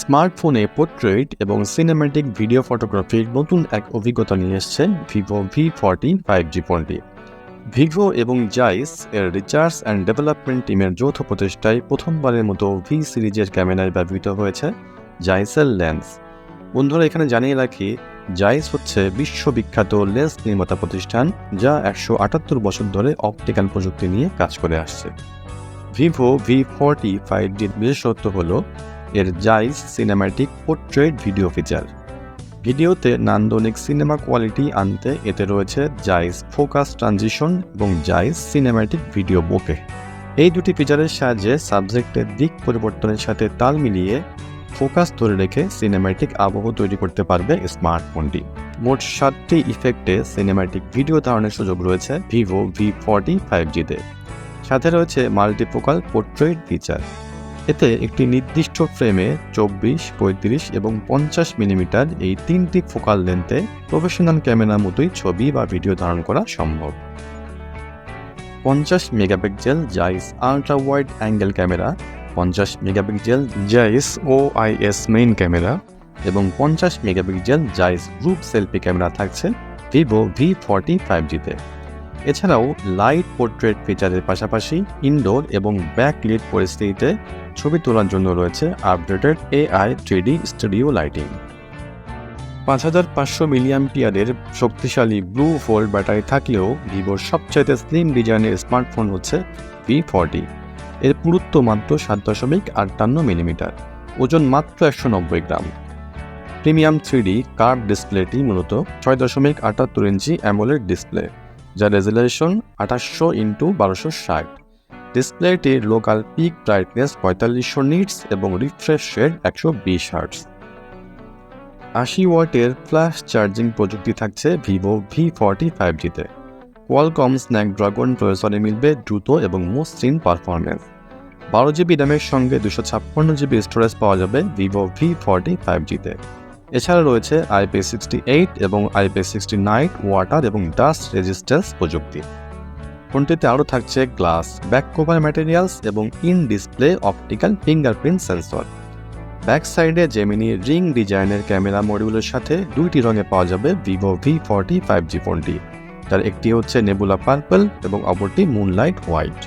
স্মার্টফোনে পোর্ট্রেট এবং cinematic video ফটোগ্রাফির নতুন এক অভিজ্ঞতা নিয়ে এসছে vivo V forty five G ফোনটি। ভিভো এবং জাইস এর রিচার্জ অ্যান্ড ডেভেলপমেন্ট টিমের যৌথ প্রচেষ্টায় প্রথমবারের মতো ভি সিরিজের ক্যামেরায় ব্যবহৃত হয়েছে জাইসের লেন্স বন্ধুরা, এখানে জানিয়ে রাখি জাইস হচ্ছে বিশ্ববিখ্যাত লেন্স নির্মাতা প্রতিষ্ঠান যা একশো আটাত্তর বছর ধরে অপটিক্যাল প্রযুক্তি নিয়ে কাজ করে আসছে। ভিভো ভি ফর্টি ফাইভ জির বিশেষত্ব হল এর Zeiss cinematic portrait video feature ভিডিওতে নান্দনিক সিনেমা কোয়ালিটি আনতে এতে রয়েছে জাইজ ফোকাস ট্রানজিশন এবং জাইজ সিনেম্যাটিক ভিডিও বোকে এই দুটি ফিচারের সাহায্যে সাবজেক্টের দিক পরিবর্তনের সাথে তাল মিলিয়ে ফোকাস ধরে রেখে সিনেম্যাটিক আবহ তৈরি করতে পারবে স্মার্টফোনটি মোট সাতটি ইফেক্টে সিনেম্যাটিক ভিডিও ধারণের সুযোগ রয়েছে ভিভো ভি ফর্টি ফাইভ জিতে সাথে রয়েছে মাল্টিফোকাল পোর্ট্রেট ফিচার এতে একটি নির্দিষ্ট ফ্রেমে চব্বিশ, পঁয়ত্রিশ এবং পঞ্চাশ মিলিমিটার এই তিনটি ফোকাল লেন্থে প্রফেশনাল ক্যামেরার মতোই ছবি বা ভিডিও ধারণ করা সম্ভব। পঞ্চাশ megapixel Zeiss ultra wide angle camera, পঞ্চাশ megapixel Zeiss O IS main camera এবং পঞ্চাশ megapixel Zeiss group selfie camera থাকছে ভিভো ভি ফর্টি ফাইভ জিতে। এছাড়াও লাইট পোর্ট্রেট ফিচারের পাশাপাশি ইনডোর এবং ব্যাকলিট পরিস্থিতিতে ছবি তোলার জন্য রয়েছে updated AI three D studio lighting পাঁচ হাজার পাঁচশো মিলিয়াম্পিয়ারের শক্তিশালী ব্লু ফোল্ড ব্যাটারি থাকলেও ভিভোর সবচাইতে স্লিম ডিজাইনের স্মার্টফোন হচ্ছে ভি ফর্টি এর পুরুত্ব মাত্র সাত দশমিক আটান্ন মিলিমিটার ওজন মাত্র একশো নব্বই gram. Premium three D curved ডিসপ্লেটি মূলত ছয় দশমিক আটাত্তর ইঞ্চি অ্যামোলেড ডিসপ্লে যার রেজুলেশন আঠাশশো ইন্টু বারোশো ষাট। ডিসপ্লেটির লোকাল পিক ব্রাইটনেস পঁয়তাল্লিশশো নিটস এবং রিফ্রেশ রেট একশো বিশ হার্টস আশি ওয়াটের ফ্ল্যাশ চার্জিং প্রযুক্তি থাকছে ভিভো ভি ফর্টি ফাইভ জিতে কোয়ালকম স্ন্যাকড্রাগন প্রসেসরে মিলবে দ্রুত এবং মসৃণ পারফরমেন্স বারো জিবি র্যামের সঙ্গে দুশো ছাপ্পান্ন জিবি স্টোরেজ পাওয়া যাবে ভিভো ভি ফর্টি ফাইভ জিতে এছাড়া রয়েছে আইপি সিক্সটি এইট এবং আইপি সিক্সটি নাইন ওয়াটার এবং ডাস্ট রেজিস্ট্যান্স প্রযুক্তি। ফোনটিতে আরও থাকছে গ্লাস ব্যাক কভার ম্যাটেরিয়ালস এবং in display optical fingerprint sensor back সাইডে জেমিনি রিং ডিজাইনের ক্যামেরা মডিউলের সাথে দুইটি রঙে পাওয়া যাবে vivo V forty five G ফোনটি। তার একটি হচ্ছে নেবুলা পার্পল এবং অপরটি মুনলাইট হোয়াইট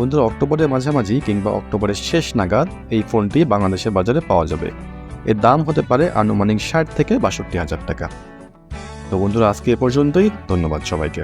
বন্ধুরা, অক্টোবরের মাঝামাঝি কিংবা অক্টোবরের শেষ নাগাদ এই ফোনটি বাংলাদেশের বাজারে পাওয়া যাবে। এর দাম হতে পারে আনুমানিক ষাট থেকে বাষট্টি হাজার টাকা। তো বন্ধুরা, আজকে এ পর্যন্তই। ধন্যবাদ সবাইকে।